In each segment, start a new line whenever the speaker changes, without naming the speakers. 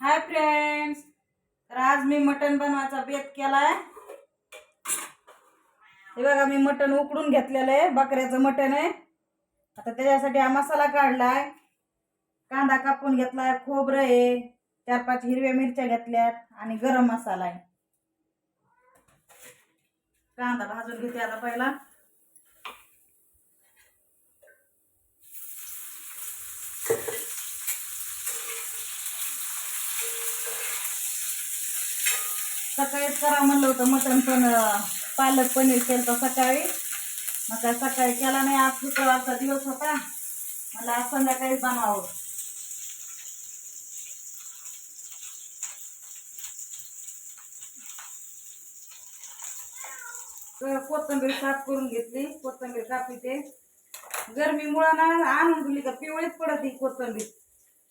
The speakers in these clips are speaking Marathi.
हाय फ्रेंड्स तर आज मी मटण बनवायचा बेत केलाय. हे बघा मी मटण उकडून घेतलेलं आहे बकऱ्याचं मटण आहे. आता त्याच्यासाठी हा मसाला काढलाय. कांदा कापून घेतलाय खोबरं आहे चार पाच हिरव्या मिरच्या घेतल्यात आणि गरम मसाला आहे. कांदा भाजून घेते आता पहिला. सकाळीच करा म्हणलं होतं मटण पण पालक पनीर केलं सकाळी. मग काय सकाळी केला नाही आज शुक्रवारचा दिवस होता. मला आज संध्याकाळीच बनवावं. तर कोथिंबीर साफ करून घेतली कोथिंबीर कापीते गरमीमुळं ना आणून दिली का पिवळीच पडत ही कोथिंबीर.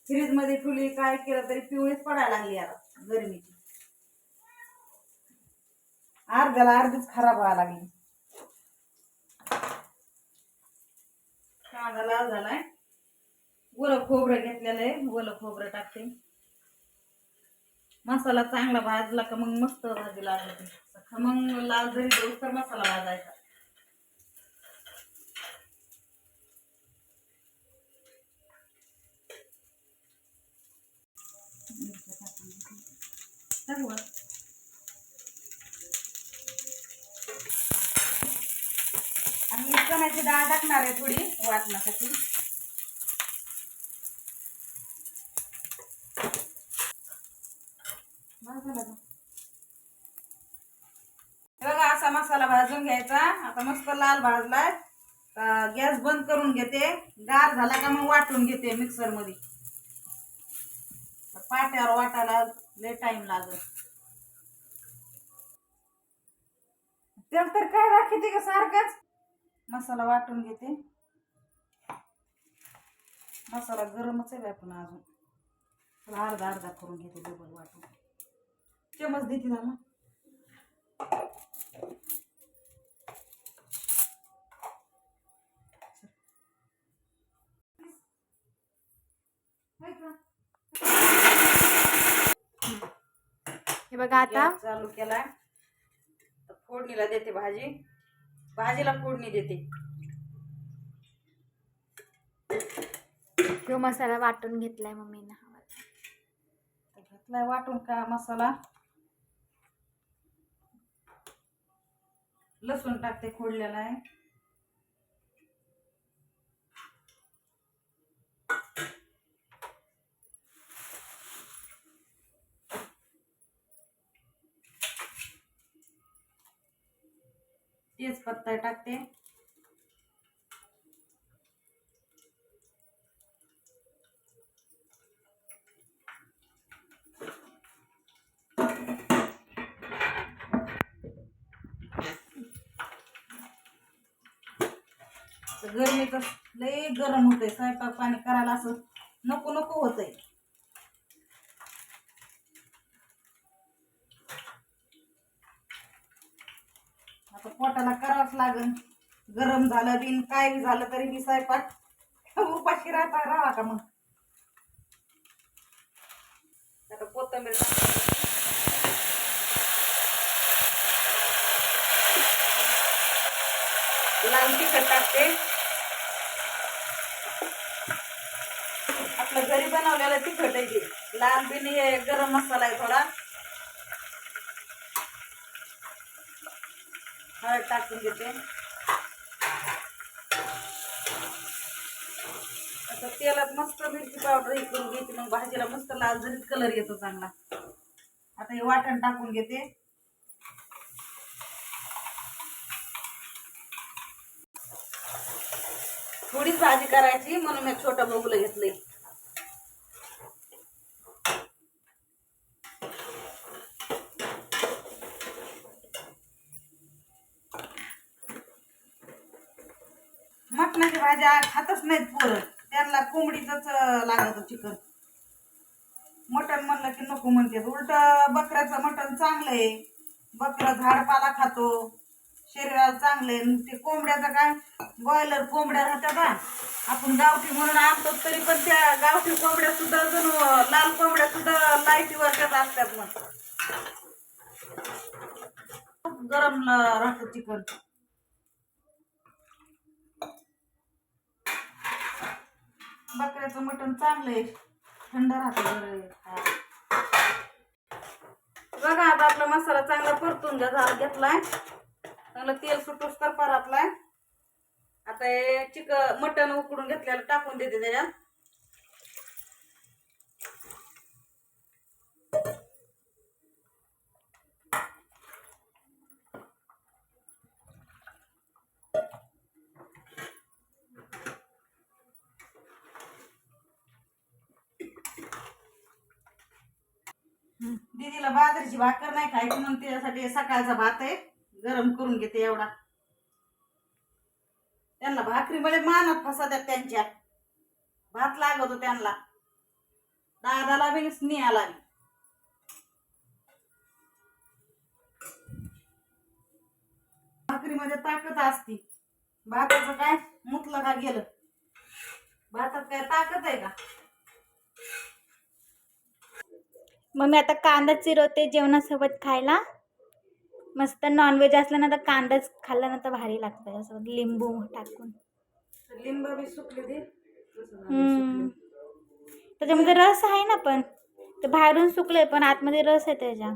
फ्रीजमध्ये ठेवली काय केलं तरी पिवळीच पडायला लागली आता गरमीची. अर्ध्याला अर्धीच खराब व्हायला लागली. कांदा लाल झालाय. ओलं खोबरं घेतलेलं आहे ओलं खोबरं टाकते. मसाला चांगला भाजला का मग मस्त भाजी लागते. मग लाल जरी देऊस तर मसाला भाजायचा. टाक आणि चण्याची डाळ टाकणार आहे थोडी वाटण्यासाठी. बघा. असा मसाला भाजून घ्यायचा. आता मस्त लाल भाजलाय. गॅस बंद करून घेते. गार झाला का मग वाटून घेते मिक्सरमध्ये. पाट्यावर वाटायला लय टाइम लागत तेल तर काय राखते का सारखंच? मसाला वाटून घेते. मसाला गरमच आहे आपण अजून. अर्धा अर्धा करून घेते डबल वाटून. चमच देते ना मग. हाय का?
हे बघा आता.
चालू केलाय. तर फोडणीला देते भाजी. भाजीला फोडणी देते.
तो मसाला वाटून घेतलाय मम्मीनं
घेतलाय वाटून का मसाला? लसूण टाकते खोडलेला आहे. तेजपत्ता टाकते. तर गरमीचं लय गरम होतंय स्वयंपाक पाणी करायला असं नको नको होतंय. आता पोटाला करावंच लागन. गरम झालं बिन काय झालं तरी बी स्वयंपाक. उपाशी राहता राहा का मग? आता कोथंबीर लाल तिखट टाकते. आपलं घरी बनवलेलं तिखट आहे लाल बिन हे गरम मसाला आहे थोडा. हळद टाकून देते आता तेलात मस्त मिरची पावडर हे करून घेते मग भाजीला मस्त लाल जरीत कलर येतो चांगला. आता हे वाटण टाकून घेते. थोडीच भाजी करायची म्हणून मी छोटं बघुलं घेतलंय. मटणाची भाज्या खातच नाहीत पोरं. त्यांना कोंबडीच लागत चिकन. मटण म्हणलं की नको म्हणते. उलट बकऱ्याचं मटण चांगलं आहे. बकरा झाडपाला खातो. शरीराला चांगलं आहे. ते कोंबड्याचं काय? बॉयलर कोंबड्या राहतात का आपण गावठी म्हणून आणतो तरी पण त्या गावठी कोंबड्या सुद्धा जणू लाल कोंबड्या सुद्धा लाईटीवर त्यात असतात मग. खूप गरम राहतं चिकन. बकऱ्याचं मटण चांगलं आहे. थंड राहतं बघा आता आपला मसाला चांगला परतून द्या झाला घेतलाय. चांगलं तेल सुटूस तर परतलाय. आता हे मटण उकडून घेतल्याला टाकून देते त्याच्यात. दीदीला बाजरीची भाकर नाही खायची म्हणून त्याच्यासाठी सकाळचा भात आहे. गरम करून घेते एवढा. त्यांना भाकरीमध्ये म्हणजे मानत फसाद्यात त्यांच्या. भात लागतो त्यांना. दादाला बी स्नेहाला बी. भाकरीमध्ये म्हणजे ताकद असती. भाताचं काय? मुतलं का गेलं. भातात काय ताकद आहे का?
मग मी आता कांदा चिरवते जेवणासोबत खायला. मस्त नॉनव्हेज असलं ना तर कांदाच खाल्ला ना तर भारी लागतं. त्याच्यासोबत लिंबू टाकून.
लिंब बी सुकले
हम्म. त्याच्यामध्ये रस आहे ना पण. ते बाहेरून सुकलंय पण आतमध्ये रस आहे त्याच्या.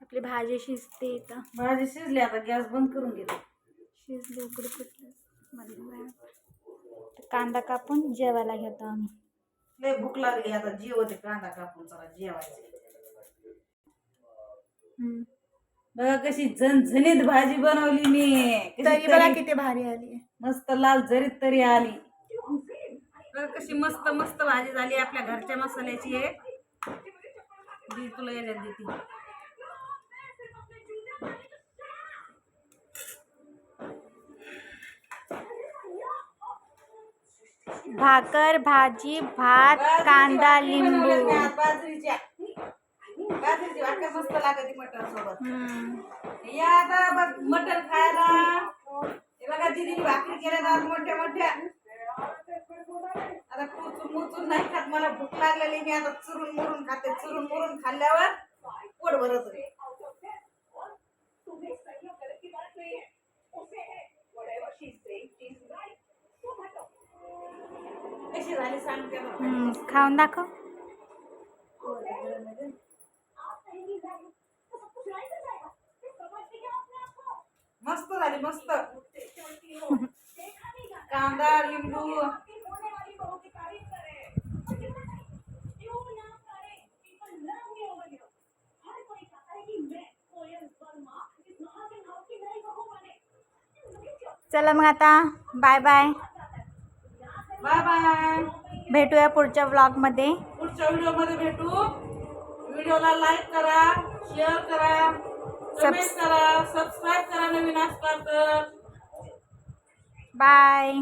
आपली भाजी शिजते इथं.
भाजी शिजली आता गॅस बंद करून घेते.
शिजली उकडी. कांदा कापून जेवायला घेतो आम्ही.
लय भूक लागली आता जेवते कांदा कापून चला जेवायचे. बघा कशी झणझणीत भाजी बनवली मी.
तरी बघा किती भारी आली.
मस्त लाल जरीत तरी आली. बघा कशी मस्त मस्त भाजी झाली आपल्या घरच्या मसाल्याची आहे तुला येण्यात देते.
भाकर भाजी भात कांदा लिंबू.
बाजरीच्या बाजरीची मस्त लागते मटर सोबत या आता बघ खायला. हे बघा दिदीने भाकरी केल्या आज मोठ्या मोठ्या. आता कुचून मुचून नाही खात मला भूक लागलेली मी आता चुरून मुरून खाते. चुरून मुरून खाल्ल्यावर पोट भरत होते.
खाऊन दाखव.
मस्त झाली मस्त. कांदा लिंबू.
चला मग आता. बाय बाय
बाय बाय
भेटूया पुढच्या व्लॉगमध्ये.
पुढच्या व्हिडिओमध्ये भेटू. व्हिडिओला लाईक करा शेअर करा कमेंट करा सबस्क्राईब करा नवीन असतात
बाय